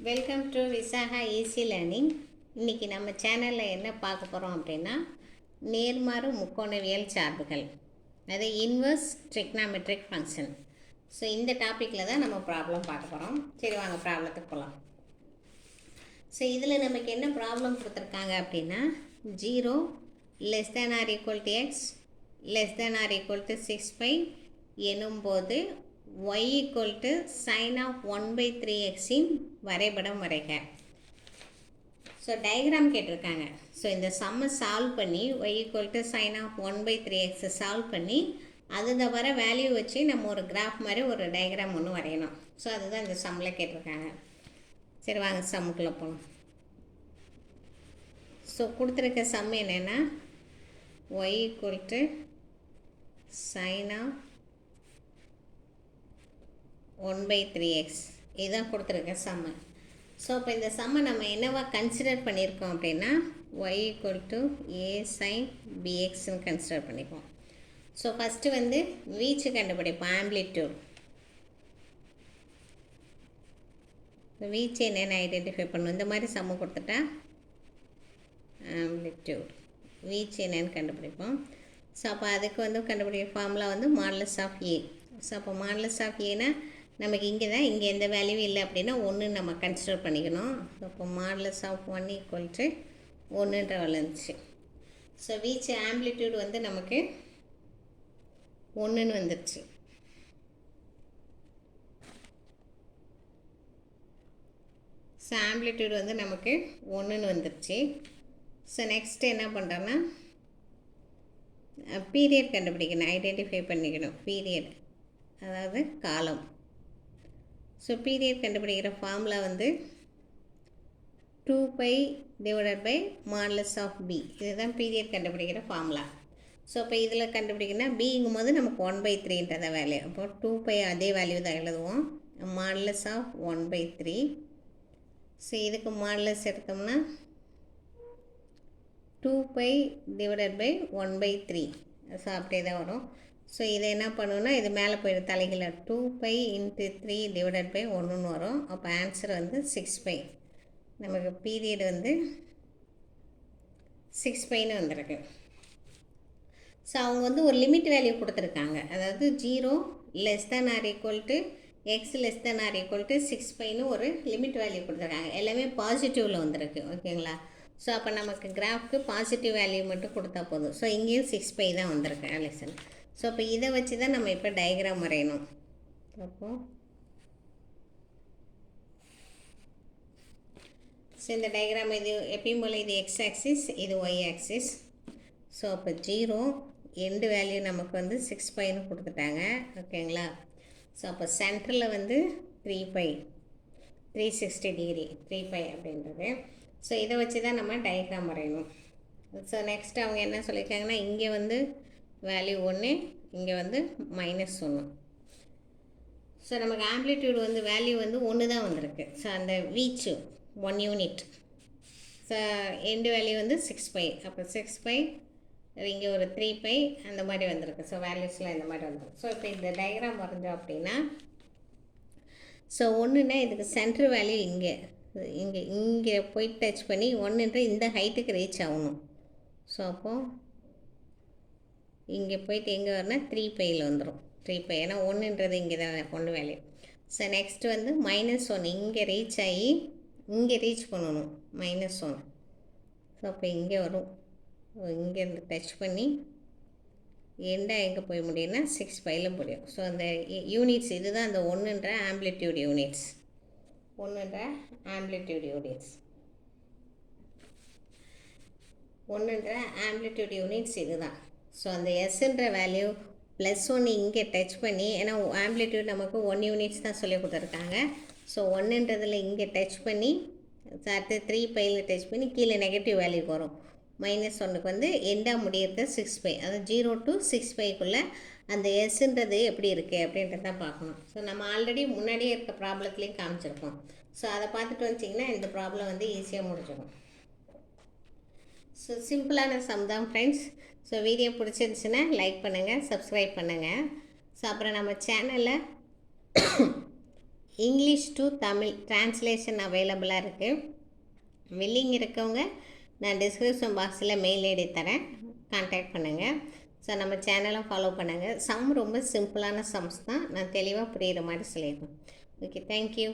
Welcome to Visakha easy learning இன்றைக்கி நம்ம சேனலில் என்ன பார்க்க போகிறோம் அப்படின்னா நேர்மாறு முக்கோணவியல் சார்புகள். அது இன்வர்ஸ் ட்ரிக்னாமெட்ரிக் ஃபங்க்ஷன் ஸோ இந்த டாப்பிக்கில் தான் நம்ம ப்ராப்ளம் பார்க்க போகிறோம் சரி வாங்க ப்ராப்ளத்துக்கு போகலாம் ஸோ இதில் நமக்கு என்ன ப்ராப்ளம் கொடுத்துருக்காங்க அப்படின்னா zero less than or equal to x less than or equal to six five எனும்போது y equal to sine of one by three எக்ஸின் வரைபடம் வரைக. ஸோ டயக்ராம் கேட்டிருக்காங்க. ஸோ இந்த சம்மை சால்வ் பண்ணி y equal to sine of one by three எக்ஸை solve பண்ணி அதில் வர வேல்யூ வச்சு நம்ம ஒரு கிராஃப் மாதிரி ஒரு டயக்ராம் ஒன்று வரையணும். ஸோ அதுதான் இந்த சம்மில் கேட்டிருக்காங்க. சரி வாங்க சம்முக்குள்ளே போகணும் ஸோ கொடுத்துருக்க சம் என்னென்னா y equal to sine of one by three x இதுதான் கொடுத்துருக்க சம்மு ஸோ இப்போ இந்த சம்மை நம்ம என்னவா கன்சிடர் பண்ணியிருக்கோம் அப்படின்னா y equal to a sine பிஎக்ஸ்ன்னு consider பண்ணிப்போம் ஸோ ஃபஸ்ட்டு வந்து வீச்சு கண்டுபிடிப்போம் ஆம்ப்ளிடியூட் வீச்சு என்னென்னு ஐடென்டிஃபை பண்ணும் இந்த மாதிரி சம்மு கொடுத்துட்டா ஆம்ப்ளிடியூட் வீச்சு என்னென்னு கண்டுபிடிப்போம். ஸோ அப்போ அதுக்கு வந்து கண்டுபிடிக்க ஃபார்முலா வந்து மாடலஸ் ஆஃப் ஏ ஸோ அப்போ மாடலஸ் ஆஃப் ஏனா நமக்கு இங்கே தான் இங்கே எந்த வேல்யூவும் இல்லை அப்படின்னா ஒன்று நம்ம கன்சிடர் பண்ணிக்கணும். இப்போ modulus of one equal to ஒன்றுன்ற வளர்ந்துச்சு ஸோ வீச்சு ஆம்ப்ளிடியூட் வந்து நமக்கு ஒன்றுன்னு வந்துருச்சு. ஸோ ஆம்ப்ளிடியூட் வந்து நமக்கு ஒன்றுன்னு வந்துருச்சு. ஸோ நெக்ஸ்ட் என்ன பண்ணுறோன்னா பீரியட் கண்டுபிடிக்கணும் ஐடென்டிஃபை பண்ணிக்கணும் பீரியட் அதாவது காலம். ஸோ பீரியட் கண்டுபிடிக்கிற ஃபார்முலா வந்து two pi divided by modulus of B இதுதான் பீரியட் கண்டுபிடிக்கிற ஃபார்முலா ஸோ இப்போ இதில் கண்டுபிடிக்கணும்னா பிங்கும் போது நமக்கு ஒன் பை த்ரீன்றத வேல்யூ அப்போ டூ பை அதே வேல்யூ தான் எழுதுவோம். Modulus of one by three so இதுக்கு மாடலஸ் எடுத்தோம்னா two pi divided by one by three so அப்படியே தான் வரும். ஸோ இதை என்ன பண்ணுவோன்னா இது மேலே போயிடும் தலைகளை two pi into three divided by ஒன்றுன்னு வரும். அப்போ ஆன்சர் வந்து சிக்ஸ் பை நமக்கு பீரியட் வந்து சிக்ஸ் பைன்னு வந்திருக்கு. ஸோ அவங்க வந்து ஒரு லிமிட் வேல்யூ கொடுத்துருக்காங்க. அதாவது zero less than or equal to x less than or equal to six பைன்னு ஒரு லிமிட் வேல்யூ கொடுத்துருக்காங்க. எல்லாமே பாசிட்டிவில் வந்திருக்கு. ஓகேங்களா? ஸோ அப்போ நமக்கு கிராஃப்க்கு பாசிட்டிவ் வேல்யூ மட்டும் கொடுத்தா போதும். ஸோ இங்கேயும் சிக்ஸ் பை தான் வந்திருக்கு அலெக்சன் ஸோ இப்போ இதை வச்சு தான் நம்ம இப்போ டயக்ராம் வரையணும். அப்போ? ஸோ இந்த டயக்ராம் இது எப்பயும் போல் இது எக்ஸ் ஆக்சிஸ் இது ஒய் ஆக்சிஸ் ஸோ அப்போ ஜீரோ எண்டு வேல்யூ நமக்கு வந்து சிக்ஸ் பைன்னு கொடுத்துட்டாங்க. ஓகேங்களா ஸோ அப்போ சென்டரில் வந்து three pi three sixty degree three pi அப்படின்றது. ஸோ இதை வச்சு தான் நம்ம டயக்ராம் வரையணும். ஸோ நெக்ஸ்ட் அவங்க என்ன சொல்லியிருக்காங்கன்னா இங்கே வந்து வேல்யூ ஒன்று இங்கே வந்து மைனஸ் ஒன்று. ஸோ நமக்கு ஆம்ப்ளிடியூட் வந்து வேல்யூ வந்து ஒன்று தான் வந்திருக்கு. ஸோ அந்த வீச்சு one unit so end value வந்து சிக்ஸ் பை அப்போ சிக்ஸ் பை இங்கே ஒரு த்ரீ பை அந்த மாதிரி வந்திருக்கு. ஸோ வேல்யூஸ்லாம் இந்த மாதிரி வந்துருக்கு. ஸோ இப்போ இந்த டயக்ராம் வரைஞ்சோம் அப்படின்னா ஸோ ஒன்றுனா இதுக்கு சென்ட்ரு வேல்யூ இங்கே. இங்கே இங்கே போய் டச் பண்ணி ஒன்றுன்ற இந்த ஹைட்டுக்கு ரீச் ஆகணும். ஸோ அப்போது இங்கே போயிட்டு எங்கே வரணும் த்ரீ பையில் வந்துடும் த்ரீ பை ஏன்னா ஒன்றுன்றது இங்கே தான் கொண்டு வேலையை ஸோ நெக்ஸ்ட் வந்து மைனஸ் ஒன் இங்கே ரீச் ஆகி இங்கே ரீச் பண்ணணும். மைனஸ் ஒன் ஸோ அப்போ இங்கே வரும். இங்கேருந்து டச் பண்ணி எண்டாக எங்கே போய் முடியும்னா சிக்ஸ் பையில் முடியும். ஸோ அந்த யூனிட்ஸ் இதுதான் அந்த ஒன்றுன்ற ஆம்பிளிட்யூட் யூனிட்ஸ் ஒன்றுன்ற ஆம்பிளிட்யூட் யூனிட்ஸ் ஒன்றுன்ற ஆம்பிளிட்யூட் யூனிட்ஸ் இதுதான். ஸோ அந்த எஸ்ன்ற வேல்யூ ப்ளஸ் ஒன் இங்கே டச் பண்ணி ஏன்னா ஆம்பிளிட்யூட் நமக்கு ஒன் யூனிட்ஸ் தான் சொல்லி கொடுத்துருக்காங்க. ஸோ ஒன்றுன்றதில் இங்கே டச் பண்ணி அடுத்து த்ரீ பையில் டச் பண்ணி கீழே நெகட்டிவ் வேல்யூக்கு வரும். மைனஸ் ஒன்றுக்கு வந்து எண்டாக முடியறது சிக்ஸ் பை அது ஜீரோ டு சிக்ஸ் பைக்குள்ளே அந்த எஸ்ன்றது எப்படி இருக்குது அப்படின்றத தான் பார்க்கணும். ஸோ நம்ம ஆல்ரெடி முன்னாடியே இருக்க ப்ராப்ளத்துலேயும் காமிச்சிருக்கோம் ஸோ அதை பார்த்துட்டு வந்துச்சிங்கன்னா இந்த ப்ராப்ளம் வந்து ஈஸியாக முடிஞ்சிடும். ஸோ சிம்பிளான சம் தான் ஃப்ரெண்ட்ஸ் ஸோ வீடியோ பிடிச்சிருந்துச்சுன்னா லைக் பண்ணுங்கள் சப்ஸ்கிரைப் பண்ணுங்கள் ஸோ அப்புறம் நம்ம சேனலில் இங்கிலீஷ் டு தமிழ் டிரான்ஸ்லேஷன் அவைலபிளாக இருக்குது வில்லிங் இருக்கவங்க நான் டிஸ்கிரிப்ஷன் பாக்ஸில் மெயில் ஐடி தரேன். கான்டாக்ட் பண்ணுங்கள் ஸோ நம்ம சேனலை ஃபாலோ பண்ணுங்கள் சம் ரொம்ப சிம்பிளான சம்ஸ் தான். நான் தெளிவாக புரிகிற மாதிரி சொல்லியிருக்கேன் ஓகே தேங்க்யூ